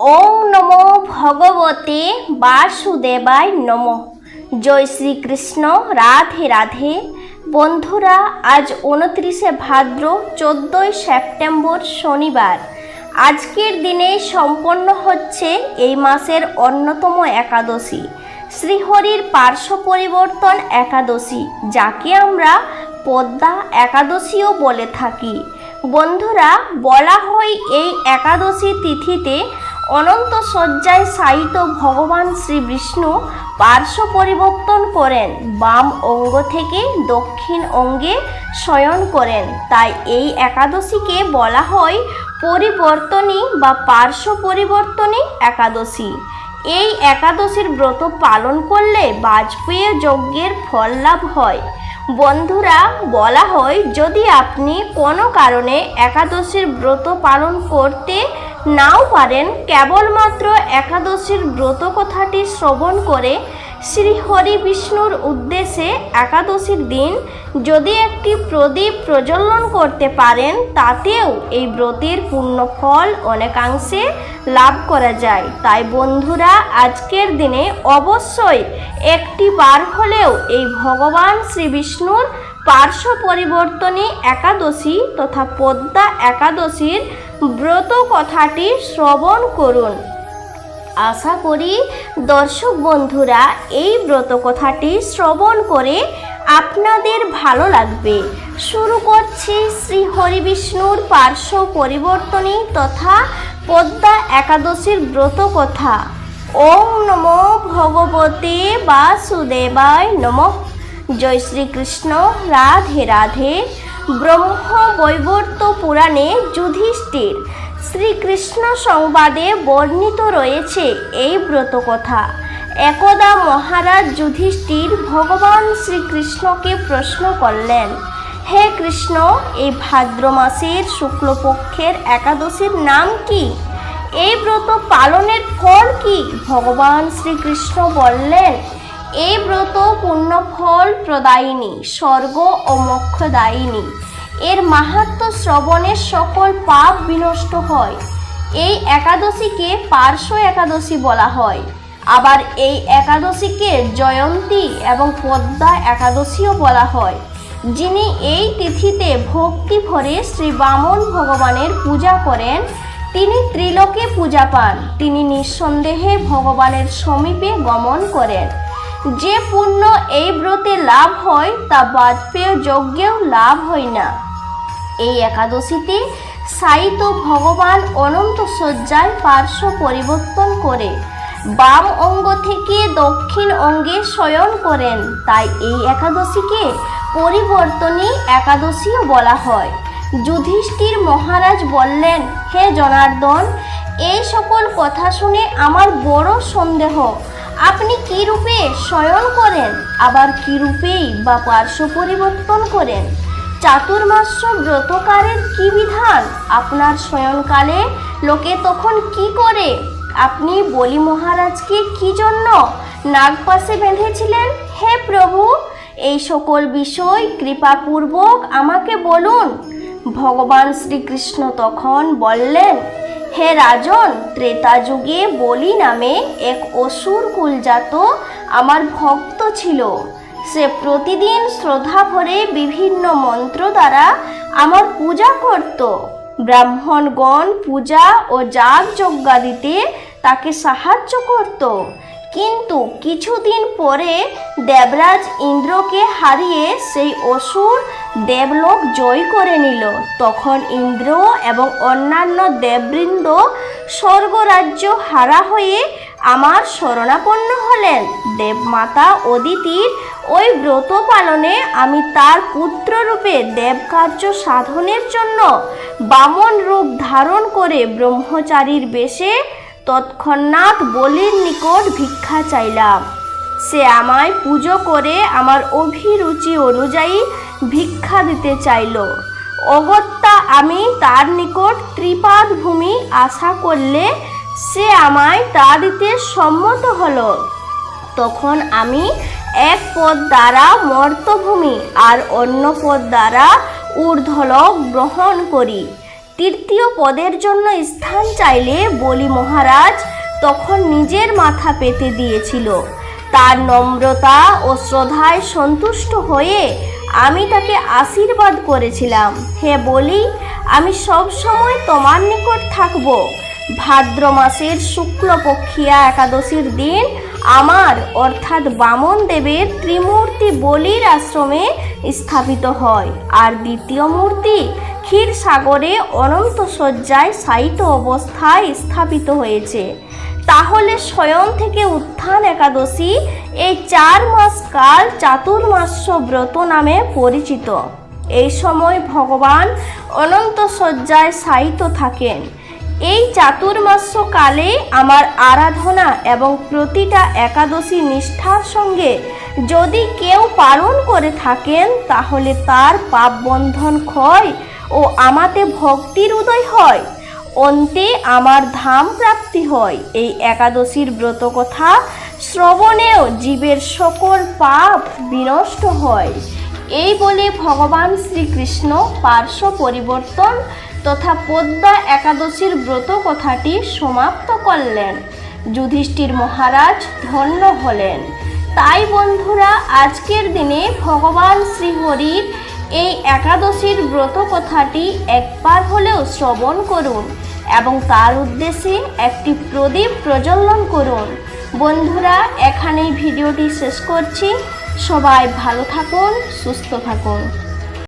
ওং নমো ভগবতে বাসুদেবায় নম। জয় শ্রীকৃষ্ণ, রাধে রাধে। বন্ধুরা, আজ উনত্রিশে ভাদ্র, চোদ্দোই সেপ্টেম্বর শনিবার। আজকের দিনে সম্পন্ন হচ্ছে এই মাসের অন্যতম একাদশী। শ্রীহরির পার্শ্ব পরিবর্তন একাদশী, যাকে আমরা পদ্মা একাদশীও বলে থাকি। বন্ধুরা, বলা হয় এই একাদশী তিথিতে অনন্ত শয্যায় শায়িত ভগবান শ্রী বিষ্ণু পার্শ্ব পরিবর্তন করেন, বাম অঙ্গ থেকে দক্ষিণ অঙ্গে শয়ন করেন। তাই এই একাদশীকে বলা হয় পরিবর্তনী বা পার্শ্ব পরিবর্তনী একাদশী। এই একাদশীর ব্রত পালন করলে বাজপেয়ী যজ্ঞের ফল লাভ হয়। বন্ধুরা, বলা হয় যদি আপনি কোনো কারণে একাদশীর ব্রত পালন করতে নাও পারেন কেবলমাত্র একাদশীর ব্রত কথাটি শ্রবণ করে শ্রী হরি বিষ্ণুর উদ্দেশ্যে একাদশীর দিন যদি একটি প্রদীপ প্রজ্বলন করতে পারেন, তাতেও এই ব্রতের পূর্ণ ফল অনেকাংশে লাভ করা যায়। তাই বন্ধুরা, আজকের দিনে অবশ্যই একটি বার হলেও এই ভগবান শ্রী বিষ্ণুর পার্শ্ব পরিবর্তনী একাদশী তথা পদ্মা একাদশীর ব্রত কথাটি শ্রবণ করুন। আশা করি দর্শক বন্ধুরা এই ব্রত কথাটি শ্রবণ করে আপনাদের ভালো লাগবে। শুরু করছি শ্রী হরি বিষ্ণুর পার্শ্ব পরিবর্তনী তথা পদ্মা একাদশীর ব্রত কথা। ওম নমো ভগবতে বাসুদেবায় নমঃ। জয় শ্রীকৃষ্ণ। রাধে রাধে। ব্রহ্ম বৈবর্ত পুরাণে যুধিষ্ঠির শ্রীকৃষ্ণ সংবাদে বর্ণিত রয়েছে এই ব্রত কথা একদা মহারাজ যুধিষ্ঠির ভগবান শ্রীকৃষ্ণকে প্রশ্ন করলেন, হে কৃষ্ণ, এই ভাদ্র মাসের শুক্লপক্ষের একাদশীর নাম কি? এই ব্রত পালনের ফল কি? ভগবান শ্রীকৃষ্ণ বললেন এই ব্রত পূর্ণ ফল প্রদায়িনী, স্বর্গ ও মোক্ষদায়িনী। এর মাহাত্ম শ্রবণের সকল পাপ বিনষ্ট হয়। এই একাদশীকে পার্শ্ব একাদশী বলা হয়। আবার এই একাদশীকে জয়ন্তী এবং পদ্মা একাদশীও বলা হয়। যিনি এই তিথিতে ভক্তি ভরে শ্রী বামন ভগবানের পূজা করেন, তিনি ত্রিলোকে পূজা পান, তিনি নিঃসন্দেহে ভগবানের সমীপে গমন করেন। যে পুণ্য এই ব্রতে লাভ হয়, তা বাজপেয় যজ্ঞেও লাভ হয় না। এই একাদশীতে সাইত ভগবান অনন্ত শয্যায় পার্শ্ব পরিবর্তন করে, বাম অঙ্গ থেকে দক্ষিণ অঙ্গে শয়ন করেন। তাই এই একাদশীকে পরিবর্তনী একাদশীও বলা হয়। যুধিষ্ঠির মহারাজ বললেন, হে জনার্দন, এই সকল কথা শুনে আমার বড় সন্দেহ। আপনি কি রূপে শয়ন করেন? আবার কি রূপেই বা পার্শ্ব পরিবর্তন করেন? চাতুর্মাস্য ব্রতকারের কি বিধান? আপনার শয়নকালে লোকে তখন কি করে? আপনি বলি মহারাজকে কি জন্য নাগপাশে বেঁধেছিলেন? হে প্রভু, এই সকল বিষয় কৃপাপূর্বক আমাকে বলুন। ভগবান শ্রীকৃষ্ণ তখন বললেন হে রাজন, ত্রেতা যুগে বলি নামে এক অসুর কুলজাত আমার ভক্ত ছিল। সে প্রতিদিন শ্রদ্ধা ভরে বিভিন্ন মন্ত্র দ্বারা আমার পূজা করত। ব্রাহ্মণগণ পূজা ও যাগ যজ্ঞাদিতে তাকে সাহায্য করত। কিন্তু কিছুদিন পরে দেবরাজ ইন্দ্রকে হারিয়ে সেই অসুর দেবলোক জয় করে নিল। তখন ইন্দ্র এবং অন্যান্য দেববৃন্দ স্বর্গরাজ্য হারা হয়ে আমার শরণাপন্ন হলেন। দেবমাতা অদিতির ওই ব্রত পালনে আমি তার পুত্ররূপে দেবকার্য সাধনের জন্য বামন রূপ ধারণ করে ব্রহ্মচারীর বেশে তৎক্ষণাৎ বলির নিকট ভিক্ষা চাইলাম। সে আমায় পুজো করে আমার অভিরুচি অনুযায়ী ভিক্ষা দিতে চাইল। অগত্যা আমি তার নিকট ত্রিপাদ ভূমি আশা করলে সে আমায় তা দিতে সম্মত হলো। তখন আমি এক পদ দ্বারা মর্তভূমি আর অন্য পদ দ্বারা ঊর্ধ্বলোক গ্রহণ করি। তৃতীয় পদের জন্য স্থান চাইলে বলি মহারাজ তখন নিজের মাথা পেতে দিয়েছিল। তার নম্রতা ও শ্রদ্ধায় সন্তুষ্ট হয়ে আমি তাকে আশীর্বাদ করেছিলাম। হে বলি, আমি সব সময় তোমার নিকট থাকব। ভাদ্র মাসের শুক্লপক্ষিয়া একাদশীর দিন আমার, অর্থাৎ বামন দেবের ত্রিমূর্তি বলির আশ্রমে স্থাপিত হয়। আর দ্বিতীয় মূর্তি ক্ষীর সাগরে অনন্ত শয্যায় শায়িত অবস্থায় স্থাপিত হয়েছে। তাহলে স্বয়ং থেকে উত্থান একাদশী এই চার মাস কাল চাতুর্মাস্য ব্রত নামে পরিচিত। এই সময় ভগবান অনন্ত শয্যায় শায়িত থাকেন। এই চাতুর্মাস্য কালে আমার আরাধনা এবং প্রতিটা একাদশী নিষ্ঠার সঙ্গে যদি কেউ পালন করে থাকেন, তাহলে তার পাপ বন্ধন ক্ষয় ও আমাতে ভক্তির উদয় হয়। অন্তে আমার ধাম প্রাপ্তি হয়। এই একাদশীর ব্রত কথা শ্রবণেও জীবের সকল পাপ বিনষ্ট হয়। এই বলে ভগবান শ্রীকৃষ্ণ পার্শ্ব পরিবর্তন তথা পদ্মা একাদশীর ব্রত কথাটি সমাপ্ত করলেন। যুধিষ্ঠির মহারাজ ধন্য হলেন। তাই বন্ধুরা, আজকের দিনে ভগবান শ্রীহরির এই একাদশীর ব্রত কথাটি একবার হলেও শ্রবণ করুন এবং তার উদ্দেশ্যে একটি প্রদীপ প্রজ্বলন করুন। বন্ধুরা, এখানেই ভিডিওটি শেষ করছি। সবাই ভালো থাকুন, সুস্থ থাকুন।